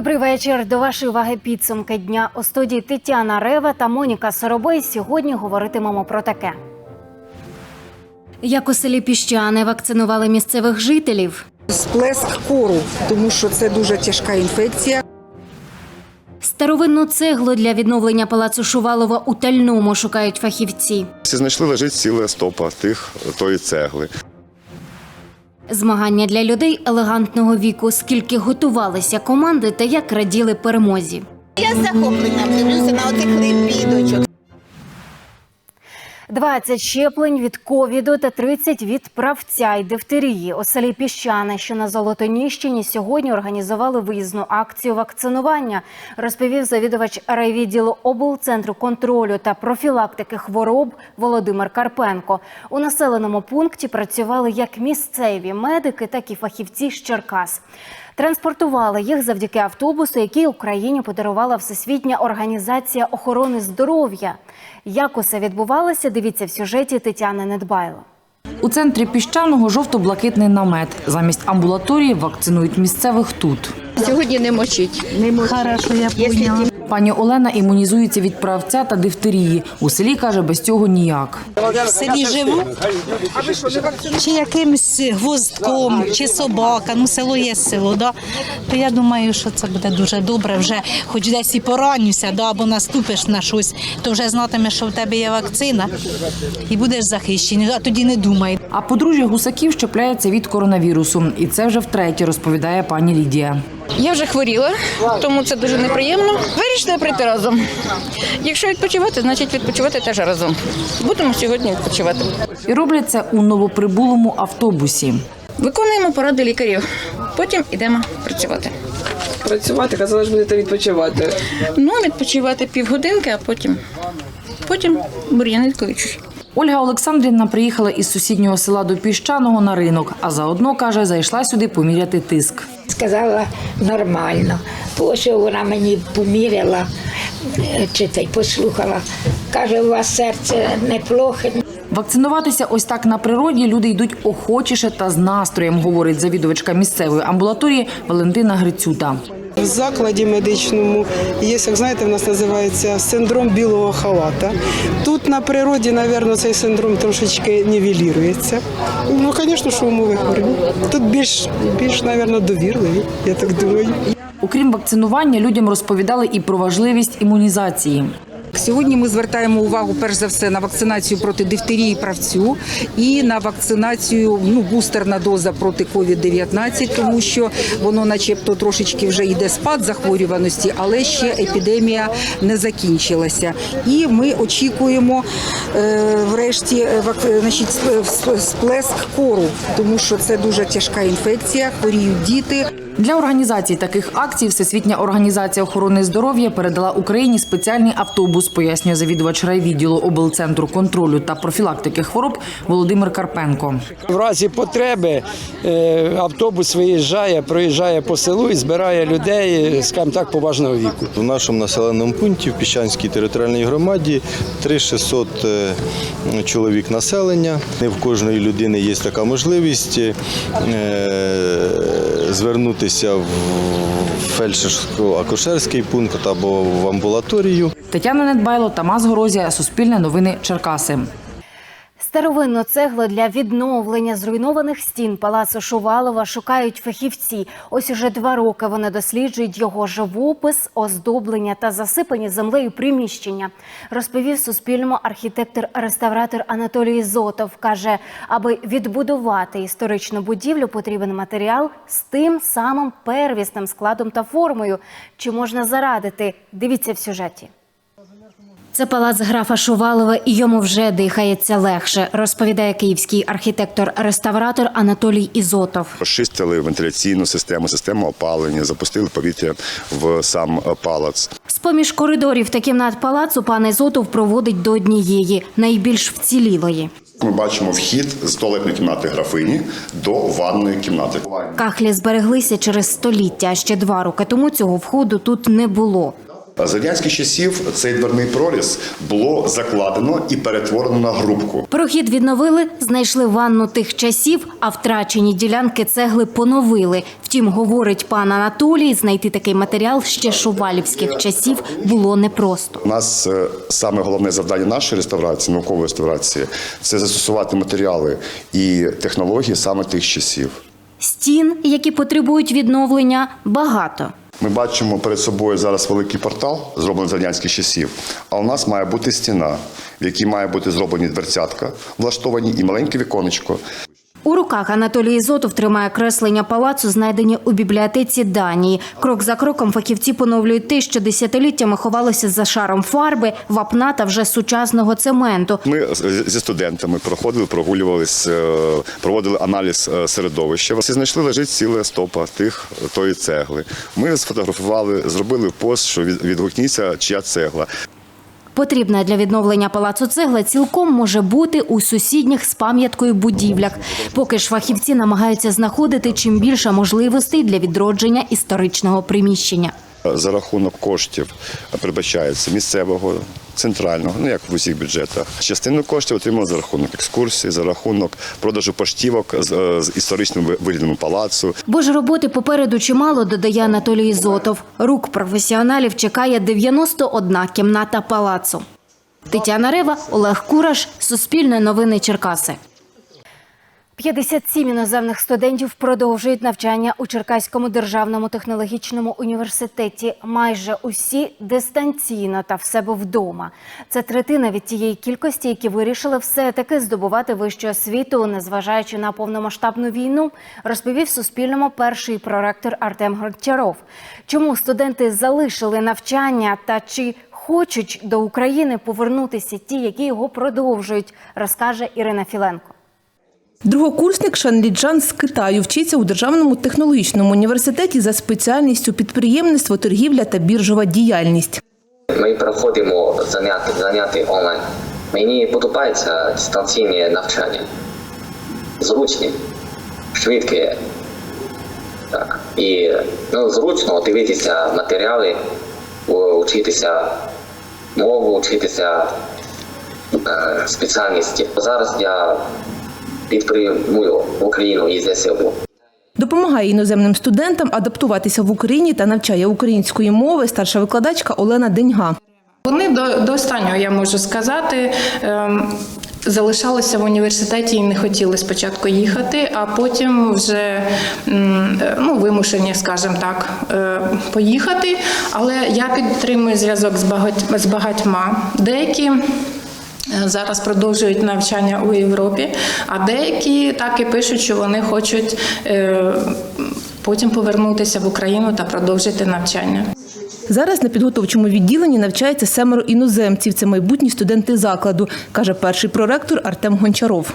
Добрий вечір. До вашої уваги підсумки дня у студії Тетяна Рева та Моніка Соробей. Сьогодні говоритимемо про таке. Як у селі Піщани вакцинували місцевих жителів. Сплеск кору, тому що це дуже тяжка інфекція. Старовинну цеглу для відновлення палацу Шувалова у Тальному шукають фахівці. Всі знайшли лежить ціла стопа тих тої цегли. Змагання для людей елегантного віку. Скільки готувалися команди та як раділи перемозі. Я захоплена дивлюся на отих лепідочок. 20 щеплень від ковіду та 30 від правця й дифтерії. У селі Піщани, що на Золотоніщині, сьогодні організували виїзну акцію вакцинування, розповів завідувач райвідділу облцентру контролю та профілактики хвороб Володимир Карпенко. У населеному пункті працювали як місцеві медики, так і фахівці з Черкас. Транспортували їх завдяки автобусу, який Україні подарувала Всесвітня організація охорони здоров'я. Як усе відбувалося, дивіться в сюжеті Тетяни Недбайло. У центрі піщаного жовто-блакитний намет. Замість амбулаторії вакцинують місцевих тут. Сьогодні не мочить. Не мочить. Хорошо, я поняла. Пані Олена імунізується від правця та дифтерії. У селі каже, без цього ніяк. в селі живу, чи якимсь гвоздком, чи собака, ну село є село, да? то я думаю, що це буде дуже добре. Вже хоч десь і поранюся, да, або наступиш на щось, то вже знатимеш, що в тебе є вакцина, і будеш захищений, а тоді не думай. А подружжя гусаків щепляється від коронавірусу. І це вже втретє, розповідає пані Лідія. Я вже хворіла, тому це дуже неприємно. Вирішили прийти разом. Якщо відпочивати, значить відпочивати теж разом. Будемо сьогодні відпочивати. І роблять це у новоприбулому автобусі. Виконуємо поради лікарів. Потім йдемо працювати. працювати, казали, що будете відпочивати. Ну, відпочивати півгодинки, а потім, потім бур'яни колючі. Ольга Олександрівна приїхала із сусіднього села до піщаного на ринок, а заодно каже, зайшла сюди поміряти тиск. Сказала нормально. Потім вона мені поміряла, е, чи й послухала. Каже, у вас серце неплохе. Вакцинуватися ось так на природі люди йдуть охочіше та з настроєм, говорить завідувачка місцевої амбулаторії Валентина Грицюта. В закладі медичному є, як знаєте, в нас називається синдром білого халата. Тут на природі, мабуть, цей синдром трошечки нівелірується. Ну, звісно, що умови гарні. Тут більш, більш, мабуть, довірливі, я так думаю. Окрім вакцинування, людям розповідали і про важливість імунізації. Сьогодні ми звертаємо увагу перш за все на вакцинацію проти дифтерії правцю і на вакцинацію ну бустерна доза проти COVID-19, тому що воно, начебто, трошечки вже йде спад захворюваності, але ще епідемія не закінчилася. І ми очікуємо е, врешті е, вак- значить, сп- сп- сплеск кору, тому що це дуже тяжка інфекція, хворіють діти. Для організації таких акцій Всесвітня організація охорони здоров'я передала Україні спеціальний автобус, пояснює завідувач райвідділу облцентру контролю та профілактики хвороб Володимир Карпенко. В разі потреби е, автобус виїжджає, проїжджає по селу і збирає людей, скажімо так, поважного віку. У нашому населеному пункті в Піщанській територіальній громаді 3600 е, чоловік населення. Не в кожної людини є така можливість е, звернутися в фельдшерсько-акушерський пункт або в амбулаторію. Тетяна Недбайло, Тамас Горозія, Суспільне новини Черкаси. Старовинну цеглу для відновлення зруйнованих стін палацу Шувалова шукають фахівці. Ось уже два роки вони досліджують його живопис, оздоблення та засипані землею приміщення. Розповів Суспільному архітектор-реставратор Анатолій Зотов. Каже, аби відбудувати історичну будівлю, потрібен матеріал з тим самим первісним складом та формою. Чи можна зарадити? Дивіться в сюжеті. Це палац графа Шувалова, і йому вже дихається легше, розповідає київський архітектор-реставратор Анатолій Ізотов. Розчистили вентиляційну систему, систему опалення, запустили повітря в сам е, палац. З-поміж коридорів та кімнат палацу пан Ізотов проводить до однієї, найбільш вцілілої. Ми бачимо вхід з туалетної кімнати графині до ванної кімнати. Кахлі збереглися через століття, ще два роки тому цього входу тут не було. З радянських часів цей дверний проріз було закладено і перетворено на грубку. Прохід відновили, знайшли ванну тих часів, а втрачені ділянки цегли поновили. Втім, говорить пан Анатолій, знайти такий матеріал ще шувалівських часів було непросто. У нас е, саме головне завдання нашої реставрації, наукової реставрації, це застосувати матеріали і технології саме тих часів. Стін, які потребують відновлення, багато. Ми бачимо перед собою зараз великий портал, зроблений з радянських часів. А у нас має бути стіна, в якій має бути зроблені дверцятка, влаштовані і маленьке віконечко. У руках Анатолій Ізотов тримає креслення палацу, знайдені у бібліотеці Данії. Крок за кроком фахівці поновлюють те, що десятиліттями ховалося за шаром фарби, вапна та вже сучасного цементу. Ми зі студентами проходили, прогулювались, е, проводили аналіз е, середовища. Всі знайшли лежить ціла стопа тих тої цегли. Ми сфотографували, зробили пост, що відгукніться, чия цегла. Потрібна для відновлення палацу цегла цілком може бути у сусідніх з пам'яткою будівлях. Поки ж фахівці намагаються знаходити чим більше можливостей для відродження історичного приміщення. За рахунок коштів передбачається місцевого, центрального, ну як в усіх бюджетах. Частину коштів отримали за рахунок екскурсії, за рахунок продажу поштівок з, е, з історичним ви- виглядом палацу. Бо ж роботи попереду чимало, додає Анатолій Ізотов. Рук професіоналів чекає 91 кімната палацу. Тетяна Рева, Олег Кураш, Суспільне новини Черкаси. 57 іноземних студентів продовжують навчання у Черкаському державному технологічному університеті. Майже усі дистанційно та в себе вдома. Це третина від тієї кількості, які вирішили все-таки здобувати вищу освіту, незважаючи на повномасштабну війну, розповів Суспільному перший проректор Артем Гончаров. Чому студенти залишили навчання та чи хочуть до України повернутися ті, які його продовжують, розкаже Ірина Філенко. Другокурсник Шанліджан з Китаю вчиться у Державному технологічному університеті за спеціальністю підприємництво, торгівля та біржова діяльність. Ми проходимо заняття, заняття онлайн. Мені подобається дистанційне навчання. Зручні, швидкі. Так. І ну, зручно дивитися матеріали, вчитися мову, вчитися е, спеціальності. Зараз я підпрямую Україну із ЗСУ. Допомагає іноземним студентам адаптуватися в Україні та навчає української мови старша викладачка Олена Деньга. Вони до, до останнього, я можу сказати, ем, залишалися в університеті і не хотіли спочатку їхати, а потім вже е, ну, вимушені, скажімо так, е, поїхати. Але я підтримую зв'язок з, багать, з багатьма. Деякі Зараз продовжують навчання у Європі, а деякі так і пишуть, що вони хочуть е, потім повернутися в Україну та продовжити навчання. Зараз на підготовчому відділенні навчається семеро іноземців. Це майбутні студенти закладу, каже перший проректор Артем Гончаров.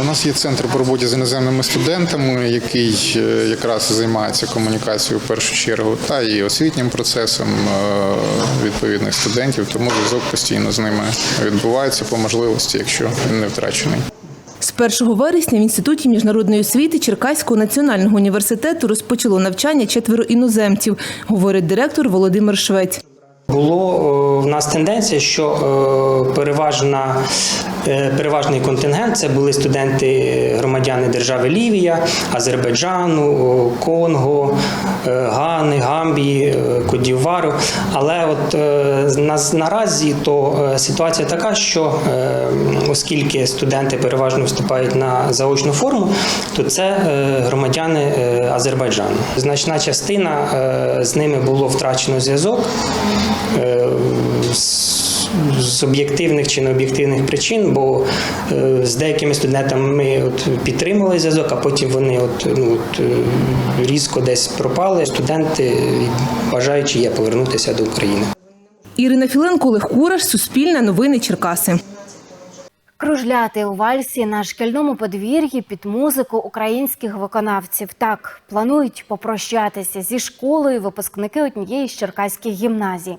У нас є центр по роботі з іноземними студентами, який е, якраз займається комунікацією в першу чергу, та і освітнім процесом е, відповідних студентів, тому зв'язок постійно з ними відбувається по можливості, якщо він не втрачений. З 1 вересня в Інституті міжнародної освіти Черкаського національного університету розпочало навчання четверо іноземців, говорить директор Володимир Швець. Було е, в нас тенденція, що е, переважна, е, переважний контингент це були студенти громадяни держави Лівія, Азербайджану, е, Конго, Гани, Гамбії, Кодівару. Але от наразі то ситуація така, що оскільки студенти переважно вступають на заочну форму, то це громадяни Азербайджану. Значна частина з ними було втрачено зв'язок. З- З об'єктивних чи необ'єктивних причин, бо е, з деякими студентами ми от підтримали зв'язок, а потім вони от, ну, от, е, різко десь пропали. Студенти бажаючи є повернутися до України. Ірина Філенко, Олег Кураш, Суспільне новини Черкаси. Кружляти у вальсі на шкільному подвір'ї під музику українських виконавців. Так планують попрощатися зі школою випускники однієї з черкаських гімназій.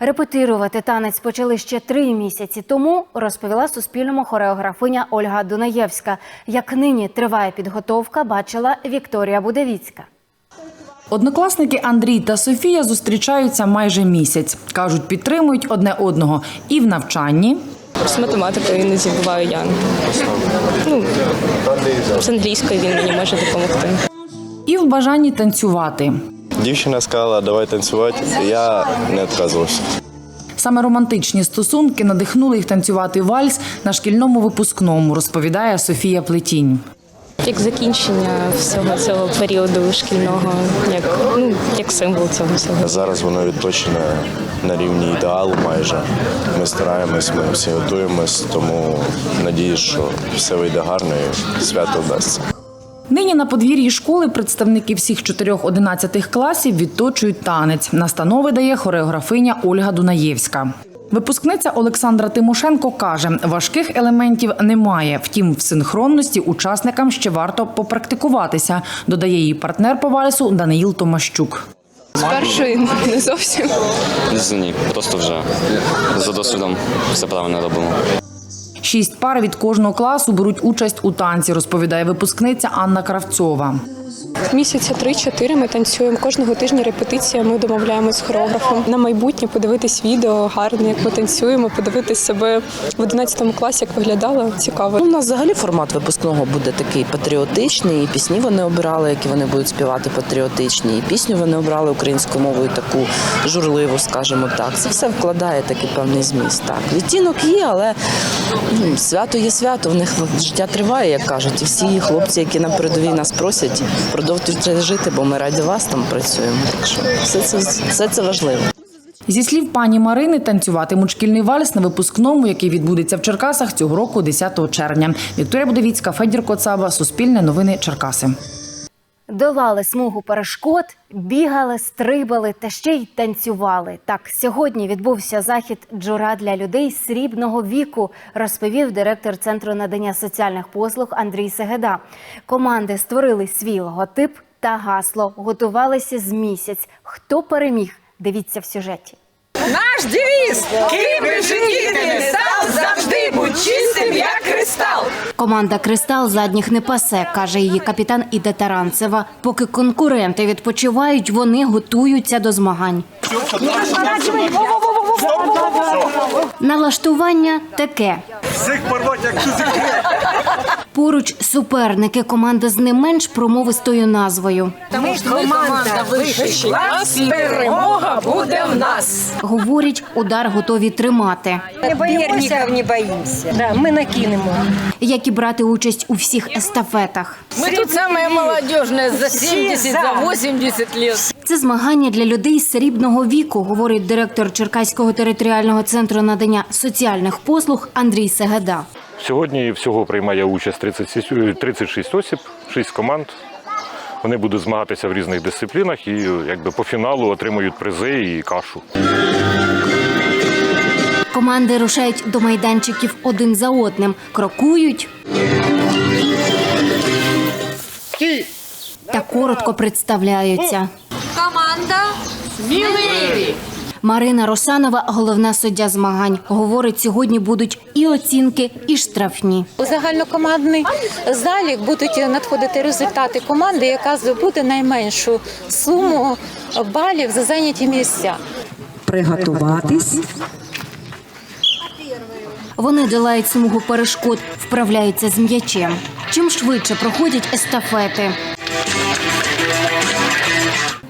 Репетирувати танець почали ще три місяці тому, розповіла Суспільному хореографиня Ольга Дунаєвська. Як нині триває підготовка, бачила Вікторія Будевіцька. Однокласники Андрій та Софія зустрічаються майже місяць. Кажуть, підтримують одне одного і в навчанні, З математикою іноді буваю я. Ну, з англійською він мені може допомогти. і в бажанні танцювати. Дівчина сказала, давай танцювати. Я не відказувався. Саме романтичні стосунки надихнули їх танцювати вальс на шкільному випускному, розповідає Софія Плетінь. Як закінчення всього цього періоду шкільного, як, ну, як символ цього всього. Зараз воно відточене на рівні ідеалу майже. Ми стараємось, ми всі готуємось, тому надіюсь, що все вийде гарно і свято вдасться. Нині на подвір'ї школи представники всіх чотирьох одинадцятих класів відточують танець. Настанови дає хореографиня Ольга Дунаєвська. Випускниця Олександра Тимошенко каже, важких елементів немає. Втім, в синхронності учасникам ще варто попрактикуватися, додає її партнер по вальсу Даниїл Томащук. Спершу не зовсім. Ні, просто вже за досвідом все правильно робимо. Шість пар від кожного класу беруть участь у танці, розповідає випускниця Анна Кравцова. Місяця три-чотири ми танцюємо. Кожного тижня репетиція. Ми домовляємось з хореографом. На майбутнє подивитись відео гарне, як ми танцюємо, подивитись себе в 11 класі, як виглядало. Цікаво. У нас взагалі формат випускного буде такий патріотичний. І пісні вони обирали, які вони будуть співати патріотичні. І пісню вони обрали українською мовою таку журливу, скажімо так. Це все вкладає такий певний зміст. Так, відтінок є, але ну, свято є свято. В них життя триває, як кажуть. І всі хлопці, які на передовій нас просять, продовжуйте жити, бо ми раді вас там працюємо. Так що все це, все це важливо. Зі слів пані Марини, танцюватимуть шкільний вальс на випускному, який відбудеться в Черкасах цього року, 10 червня. Вікторія Будовіцька, Федір Коцаба, Суспільне новини Черкаси. Долали смугу перешкод, бігали, стрибали та ще й танцювали. Так, сьогодні відбувся захід джура для людей срібного віку, розповів директор центру надання соціальних послуг Андрій Сегеда. Команди створили свій логотип та гасло. Готувалися з місяць. Хто переміг? Дивіться в сюжеті. Наш девіз «Ким би житті ти Команда Кристал задніх не пасе, каже її капітан Іда Таранцева. Поки конкуренти відпочивають, вони готуються до змагань. Налаштування таке. Всіх порвати, як чузики. Поруч суперники команда з не менш промовистою назвою. Ми команда вищий клас, перемога буде в нас. Говорять, удар готові тримати. Не боїмося, не боїмося. Да, ми накинемо. Як і брати участь у всіх естафетах. Ми тут саме молодіжне за 70, за 80 лет. Це змагання для людей срібного віку, говорить директор Черкаського територіального центру надання соціальних послуг Андрій Сегеда. Сьогодні всього приймає участь 36, 36 осіб, 6 команд. Вони будуть змагатися в різних дисциплінах і якби по фіналу отримують призи і кашу. Команди рушають до майданчиків один за одним, крокують та коротко представляються. Команда сміливі. Марина Росанова, головна суддя змагань, говорить, сьогодні будуть і оцінки, і штрафні. У загальнокомандний залік будуть надходити результати команди, яка здобуде найменшу суму балів за зайняті місця. Приготуватись. Вони долають смугу перешкод, вправляються з м'ячем. Чим швидше проходять естафети.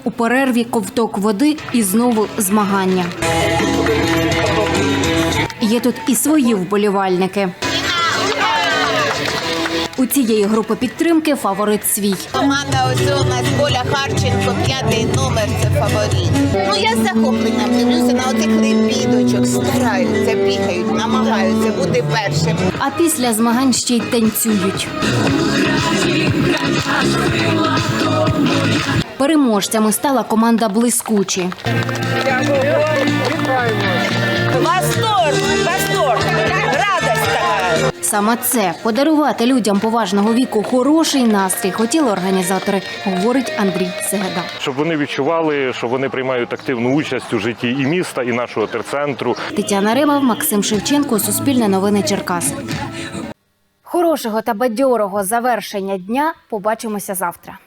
У перерві ковток води і знову змагання. Є тут і свої вболівальники. У цієї групи підтримки фаворит свій. Команда ось у нас Коля Харченко, п'ятий номер, це фаворит. Ну я з захопленням дивлюся на оцих лепідочок, стараються, бігають, намагаються бути першим. А після змагань ще й танцюють. Переможцями стала команда Блискучі. Восторг, восторг, радость така. Саме це подарувати людям поважного віку хороший настрій хотіли організатори, говорить Андрій Сегеда. Щоб вони відчували, що вони приймають активну участь у житті і міста, і нашого терцентру. Тетяна Рима, Максим Шевченко, Суспільне новини Черкас. Хорошого та бадьорого завершення дня. Побачимося завтра.